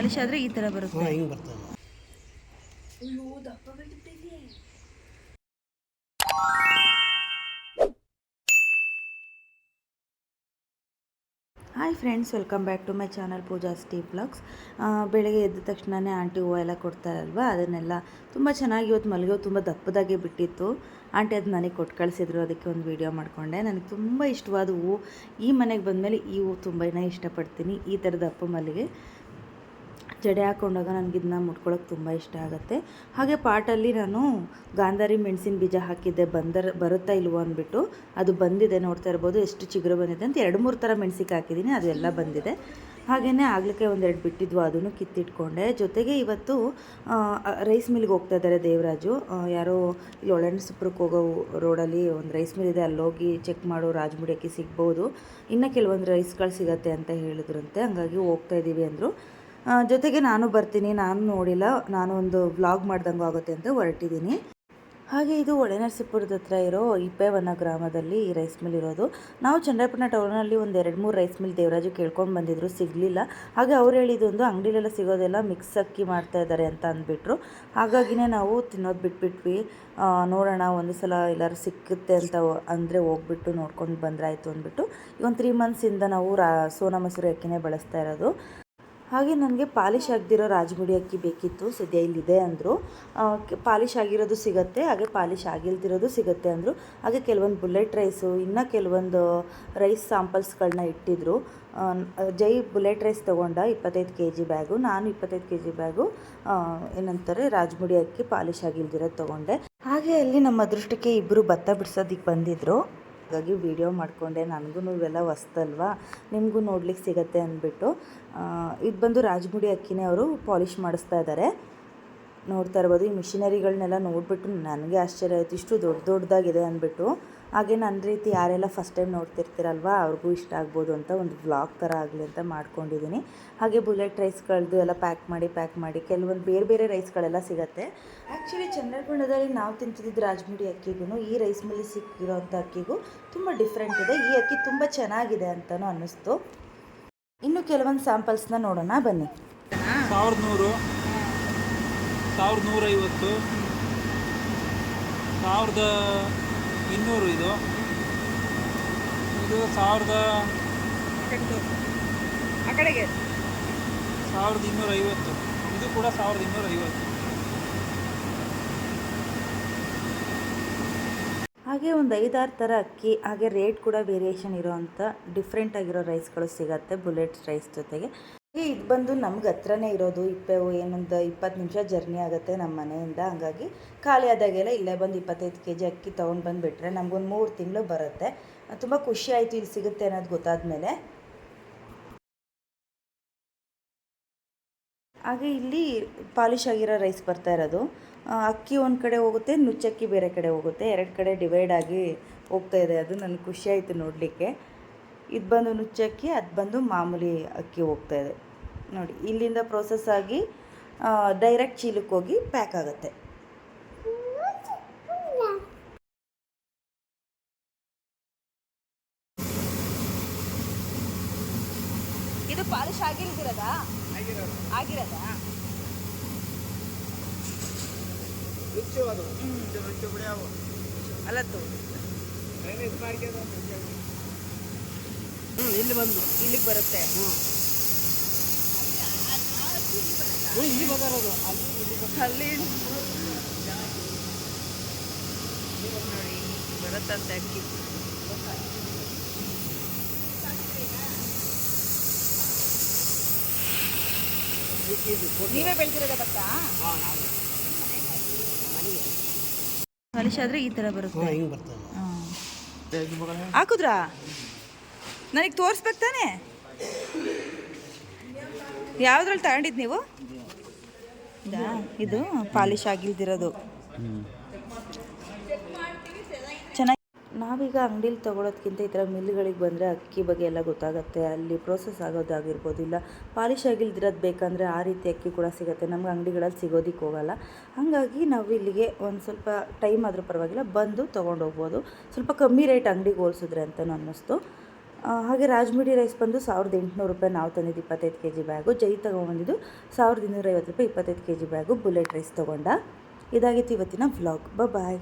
Polish ಆದರೆ ಈ ಥರ ಬರುತ್ತೆ. ಹಿಂಗೆ ಬರ್ತದೆ. Hi friends welcome back to my channel Pooja ಸ್ಟೀ blogs ಬೆಳಗ್ಗೆ ಎದ್ದ ತಕ್ಷಣವೇ ಆಂಟಿ ಹೂವು ಎಲ್ಲ ಕೊಡ್ತಾರಲ್ವ? ಅದನ್ನೆಲ್ಲ ತುಂಬ ಚೆನ್ನಾಗಿ ಇವತ್ತು ಮಲ್ಲಿಗೆ ತುಂಬ ದಪ್ಪದಾಗೆ ಬಿಟ್ಟಿತ್ತು. ಆಂಟಿ ಅದು ನನಗೆ ಕೊಟ್ಟು ಕಳಿಸಿದ್ರು ಅದಕ್ಕೆ ಒಂದು ವೀಡಿಯೋ ಮಾಡಿಕೊಂಡೆ. ನನಗೆ ತುಂಬ ಇಷ್ಟವಾದ ಹೂವು. ಈ ಮನೆಗೆ ಬಂದಮೇಲೆ ಈ ಹೂವು ತುಂಬಾ ಇಷ್ಟಪಡ್ತೀನಿ. ಈ ಥರ ದಪ್ಪ ಮಲ್ಲಿಗೆ. ಜಡೆ ಹಾಕೊಂಡಾಗ ನನಗೆ ಇದನ್ನ ಮುಟ್ಕೊಳ್ಳೋಕೆ ತುಂಬ ಇಷ್ಟ ಆಗುತ್ತೆ. ಹಾಗೆ ಪಾಟಲ್ಲಿ ನಾನು ಗಾಂಧಾರಿ ಮೆಣಸಿನ ಬೀಜ ಹಾಕಿದ್ದೆ, ಬಂದರ, ಬರುತ್ತಾ ಇಲ್ವೋ ಅಂದ್ಬಿಟ್ಟು. ಅದು ಬಂದಿದೆ, ನೋಡ್ತಾ ಇರ್ಬೋದು. ಎಷ್ಟು ಚಿಗುರು ಬಂದಿದೆ ಅಂತ ಎರಡು ಮೂರು ಥರ ಮೆಣಸಿಗೆ ಹಾಕಿದ್ದೀನಿ, ಅದೆಲ್ಲ ಬಂದಿದೆ. ಹಾಗೆಯೇ ಆಗ್ಲಿಕ್ಕೆ ಒಂದೆರಡು ಬಿಟ್ಟಿದ್ವು, ಅದನ್ನು ಕಿತ್ತಿಟ್ಕೊಂಡೆ. ಜೊತೆಗೆ ಇವತ್ತು ರೈಸ್ ಮಿಲ್ಗೆ ಹೋಗ್ತಾ ಇದ್ದಾರೆ ದೇವರಾಜು. ಯಾರೋ ಇಲ್ಲಿ ಒಳನಸುಪ್ರಕ್ಕೆ ಹೋಗೋ ರೋಡಲ್ಲಿ ಒಂದು ರೈಸ್ ಮಿಲ್ ಇದೆ, ಅಲ್ಲೋಗಿ ಚೆಕ್ ಮಾಡೋ ರಾಜ್ಮುಡಿಯಕ್ಕೆ ಸಿಗ್ಬೋದು. ಇನ್ನು ಕೆಲವೊಂದು ರೈಸ್ಗಳು ಸಿಗತ್ತೆ ಅಂತ ಹೇಳಿದ್ರಂತೆ, ಹಂಗಾಗಿ ಹೋಗ್ತಾ ಇದ್ದೀವಿ ಅಂದರು. ಜೊತೆಗೆ ನಾನು ಬರ್ತೀನಿ, ನಾನು ನೋಡಿಲ್ಲ, ನಾನು ಒಂದು ವ್ಲಾಗ್ ಮಾಡ್ದಂಗೂ ಆಗುತ್ತೆ ಅಂತ ಹೊರಟಿದ್ದೀನಿ ಹಾಗೆ ಇದು ಒಳನರಸೀಪುರದ ಹತ್ರ ಇರೋ ಇಪ್ಪೆವನ ಗ್ರಾಮದಲ್ಲಿ ಈ ರೈಸ್ ಮಿಲ್ ಇರೋದು. ನಾವು ಚಂದ್ರಪಟ್ಟಣ ಟೌನಲ್ಲಿ ಒಂದು ಎರಡು ಮೂರು ರೈಸ್ ಮಿಲ್ ದೇವರಾಜು ಕೇಳ್ಕೊಂಡು ಬಂದಿದ್ರು, ಸಿಗಲಿಲ್ಲ. ಹಾಗೆ ಅವ್ರು ಹೇಳಿದೊಂದು ಅಂಗಡಿಲೆಲ್ಲ ಸಿಗೋದೆಲ್ಲ ಮಿಕ್ಸ್ ಅಕ್ಕಿ ಮಾಡ್ತಾ ಇದ್ದಾರೆ ಅಂತ ಅಂದ್ಬಿಟ್ರು. ಹಾಗಾಗಿನೇ ನಾವು ತಿನ್ನೋದು ಬಿಟ್ಬಿಟ್ವಿ. ನೋಡೋಣ, ಒಂದು ಸಲ ಎಲ್ಲರೂ ಸಿಕ್ಕುತ್ತೆ ಅಂತ ಅಂದರೆ ಹೋಗ್ಬಿಟ್ಟು ನೋಡ್ಕೊಂಡು ಬಂದ್ರಾಯ್ತು ಅಂದ್ಬಿಟ್ಟು. ಈ ಒಂದು ತ್ರೀ ಮಂತ್ಸಿಂದ ನಾವು ರಾ, ಸೋನಾ ಮೊಸರು ಅಕ್ಕಿನೇ ಬಳಸ್ತಾ ಇರೋದು. ಹಾಗೆ ನನಗೆ ಪಾಲಿಶ್ ಆಗದಿರೋ ರಾಜಮುಡಿ ಅಕ್ಕಿ ಬೇಕಿತ್ತು, ಸದ್ಯ ಇಲ್ಲಿದೆ ಅಂದರು. ಪಾಲಿಶ್ ಆಗಿರೋದು ಸಿಗುತ್ತೆ, ಹಾಗೆ ಪಾಲಿಶ್ ಆಗಿಲ್ದಿರೋದು ಸಿಗುತ್ತೆ ಅಂದರು. ಹಾಗೆ ಕೆಲವೊಂದು ಬುಲೆಟ್ ರೈಸು, ಇನ್ನು ಕೆಲವೊಂದು ರೈಸ್ ಸ್ಯಾಂಪಲ್ಸ್ಗಳನ್ನ ಇಟ್ಟಿದ್ರು. ಜೈ ಬುಲೆಟ್ ರೈಸ್ ತೊಗೊಂಡ ಇಪ್ಪತ್ತೈದು ಕೆ ಜಿ ಬ್ಯಾಗು, ನಾನು ಇಪ್ಪತ್ತೈದು ಕೆ ಜಿ ಬ್ಯಾಗು ಏನಂತಾರೆ, ರಾಜಮುಡಿ ಅಕ್ಕಿ ಪಾಲಿಶ್ ಆಗಿಲ್ದಿರೋದು ತೊಗೊಂಡೆ. ಹಾಗೆ ಅಲ್ಲಿ ನಮ್ಮ ಅದೃಷ್ಟಕ್ಕೆ ಇಬ್ಬರು ಭತ್ತ ಬಿಡ್ಸೋದಕ್ಕೆ ಬಂದಿದ್ದರು ಹಾಗಾಗಿ ವಿಡಿಯೋ ಮಾಡಿಕೊಂಡೆ. ನನಗೂ ಇವೆಲ್ಲ ಹೊಸ್ತಲ್ವಾ? ನಿಮಗೂ ನೋಡ್ಲಿಕ್ಕೆ ಸಿಗತ್ತೆ ಅಂದ್ಬಿಟ್ಟು ಇದು ಬಂದು ರಾಜಮುಡಿ ಅಕ್ಕಿನೇ ಅವರು ಪಾಲಿಷ್ ಮಾಡಿಸ್ತಾ ಇದ್ದಾರೆ ನೋಡ್ತಾ ಇರ್ಬೋದು, ಈ ಮಿಷಿನರಿಗಳನ್ನೆಲ್ಲ ನೋಡಿಬಿಟ್ಟು ನನಗೆ ಆಶ್ಚರ್ಯ ಆಯಿತು. ಇಷ್ಟು ದೊಡ್ಡ ದೊಡ್ಡದಾಗಿದೆ ಅಂದ್ಬಿಟ್ಟು. ಹಾಗೆ ನನ್ನ ರೀತಿ ಯಾರೆಲ್ಲ ಫಸ್ಟ್ ಟೈಮ್ ನೋಡ್ತಿರ್ತೀರಲ್ವ, ಅವ್ರಿಗೂ ಇಷ್ಟ ಆಗ್ಬೋದು ಅಂತ ಒಂದು ವ್ಲಾಗ್ ಥರ ಆಗಲಿ ಅಂತ ಮಾಡ್ಕೊಂಡಿದ್ದೀನಿ ಹಾಗೆ ಬುಲೆಟ್ ರೈಸ್ಗಳದ್ದು ಎಲ್ಲ ಪ್ಯಾಕ್ ಮಾಡಿ ಪ್ಯಾಕ್ ಮಾಡಿ ಕೆಲವೊಂದು ಬೇರೆ ಬೇರೆ ರೈಸ್ಗಳೆಲ್ಲ ಸಿಗುತ್ತೆ. ಆ್ಯಕ್ಚುಲಿ ಚಂದ್ರಕೊಂಡದಲ್ಲಿ ನಾವು ತಿಂತಿದ್ದ ರಾಜಮುಡಿ ಅಕ್ಕಿಗೂ ಈ ರೈಸ್ ಮಿಲ್ಲಿ ಸಿಕ್ಕಿರೋಂಥ ಅಕ್ಕಿಗೂ ತುಂಬ ಡಿಫ್ರೆಂಟ್ ಇದೆ. ಈ ಅಕ್ಕಿ ತುಂಬ ಚೆನ್ನಾಗಿದೆ ಅಂತಲೂ ಅನ್ನಿಸ್ತು. ಇನ್ನು ಕೆಲವೊಂದು ಸ್ಯಾಂಪಲ್ಸ್ನ ನೋಡೋಣ, ಬನ್ನಿ. ಸಾವಿರದ ನೂರು ಸಾವಿರದ ನೂರೈವತ್ತು ಸಾವಿರದ ಇನ್ನೂರು ಇದು. ಇದು ಸಾವಿರದ ಆ ಕಡೆಗೆ? ಸಾವಿರದ ಇನ್ನೂರೈವತ್ತು ಇದು ಕೂಡ ಸಾವಿರದ ಇನ್ನೂರೈವತ್ತು ಹಾಗೆ ಒಂದು ಐದಾರು ಥರ ಅಕ್ಕಿ ಹಾಗೆ ರೇಟ್ ಕೂಡ ವೇರಿಯೇಷನ್ ಇರೋವಂಥ ಡಿಫ್ರೆಂಟ್ ಆಗಿರೋ ರೈಸ್ಗಳು ಸಿಗತ್ತೆ ಬುಲೆಟ್ ರೈಸ್ ಜೊತೆಗೆ. ಇದು ಬಂದು ನಮ್ಗೆ ಹತ್ರನೇ ಇರೋದು. ಇಪ್ಪೆ ಏನೊಂದು ಇಪ್ಪತ್ತು ನಿಮಿಷ ಜರ್ನಿ ಆಗುತ್ತೆ ನಮ್ಮ ಮನೆಯಿಂದ. ಹಂಗಾಗಿ ಖಾಲಿ ಆದಾಗೆಲ್ಲ ಇಲ್ಲೇ ಬಂದು ಇಪ್ಪತ್ತೈದು ಕೆ ಜಿ ಅಕ್ಕಿ ತೊಗೊಂಡು ಬಂದುಬಿಟ್ರೆ ನಮಗೊಂದು ಮೂರು ತಿಂಗಳು ಬರುತ್ತೆ. ತುಂಬ ಖುಷಿ ಆಯಿತು ಇಲ್ಲಿ ಸಿಗುತ್ತೆ ಅನ್ನೋದು ಗೊತ್ತಾದ್ಮೇಲೆ. ಹಾಗೆ ಇಲ್ಲಿ ಪಾಲಿಶ್ ಆಗಿರೋ ರೈಸ್ ಬರ್ತಾ ಇರೋದು. ಅಕ್ಕಿ ಒಂದು ಕಡೆ ಹೋಗುತ್ತೆ, ನುಚ್ಚಕ್ಕಿ ಬೇರೆ ಕಡೆ ಹೋಗುತ್ತೆ. ಎರಡು ಕಡೆ ಡಿವೈಡ್ ಆಗಿ ಹೋಗ್ತಾ ಇದೆ. ಅದು ನನಗೆ ಖುಷಿ ಆಯಿತು ನೋಡಲಿಕ್ಕೆ. ಇದು ಬಂದು ನುಚ್ಚಕ್ಕಿ ಅದು ಬಂದು ಮಾಮೂಲಿ ಅಕ್ಕಿ ಹೋಗ್ತಾ ಇದೆ. ನೋಡಿ ಇಲ್ಲಿಂದ ಪ್ರೋಸೆಸ್ ಆಗಿ ಡೈರೆಕ್ಟ್ ಚೀಲಕ್ಕೆ ಹೋಗಿ ಪ್ಯಾಕ್ ಆಗುತ್ತೆ. ಇದು ಪಾಲಿಶ್ ಆಗಿಲ್ದಿರೋದಾ? ಆಗಿರೋದಾ. ಅಲ್ಲತ್ತು ಇಲ್ಲಿ ಬಂದು ಇಲ್ಲಿಗೆ ಬರುತ್ತೆ. ಇಲ್ಲಿ ಬರೋದು ಅಲ್ಲಿ ನೋಡಿ ಬರುತ್ತಂತೆ ಅಕ್ಕಿ. ನೀವೇ ಬೆಳೆದಿರೋದ ಭತ್ತ ಪಾಲಿಶ್ ಆದ್ರೆ ಈ ತರ ಬರುತ್ತೆ. ಹಾಕುದ್ರಾ? ನನಗೆ ತೋರಿಸ್ಬೇಕು ತಾನೆ? ಯಾವ್ದ್ರಲ್ಲಿ ತಗೊಂಡಿದ್ದು ನೀವು? ಇದಾ? ಪಾಲಿಶ್ ಆಗಿಲ್ದಿರೋದು. ಚೆನ್ನಾಗಿ ನಾವೀಗ ಅಂಗಡಿಲಿ ತೊಗೊಳೋದ್ಕಿಂತ ಈ ಥರ ಮಿಲ್ಗಳಿಗೆ ಬಂದರೆ ಅಕ್ಕಿ ಬಗ್ಗೆ ಎಲ್ಲ ಗೊತ್ತಾಗುತ್ತೆ. ಅಲ್ಲಿ ಪ್ರೋಸೆಸ್ ಆಗೋದಾಗಿರ್ಬೋದು ಇಲ್ಲ ಪಾಲಿಶ್ ಆಗಿಲ್ದಿರೋದು ಬೇಕಂದರೆ ಆ ರೀತಿ ಅಕ್ಕಿ ಕೂಡ ಸಿಗುತ್ತೆ. ನಮ್ಗೆ ಅಂಗಡಿಗಳಲ್ಲಿ ಸಿಗೋದಿಕ್ಕೆ ಹೋಗಲ್ಲ. ಹಾಗಾಗಿ ನಾವು ಇಲ್ಲಿಗೆ ಒಂದು ಸ್ವಲ್ಪ ಟೈಮ್ ಆದರೂ ಪರವಾಗಿಲ್ಲ, ಬಂದು ತೊಗೊಂಡು ಹೋಗ್ಬೋದು. ಸ್ವಲ್ಪ ಕಮ್ಮಿ ರೇಟ್ ಅಂಗಡಿಗೆ ಹೋಲಿಸಿದ್ರೆ ಅಂತಲೂ ಅನ್ನಿಸ್ತು. ಹಾಗೆ ರಾಜ್ಮಿಡಿ ರೈಸ್ ಬಂದು ಸಾವಿರದ ಎಂಟುನೂರು ರೂಪಾಯಿ ನಾವು ತಂದಿದ್ದು ಇಪ್ಪತ್ತೈದು ಕೆ ಜಿ ಬ್ಯಾಗು. ಜೈ ತೊಗೊಂಬಂದಿದ್ದು ಸಾವಿರದ ಇನ್ನೂರೈವತ್ತು ರೂಪಾಯಿ ಇಪ್ಪತ್ತೈದು K G bag. Bullet rice ತೊಗೊಂಡ. ಇದಾಗಿತ್ತು ಇವತ್ತಿನ ವ್ಲಾಗ್. ಬಾಯ್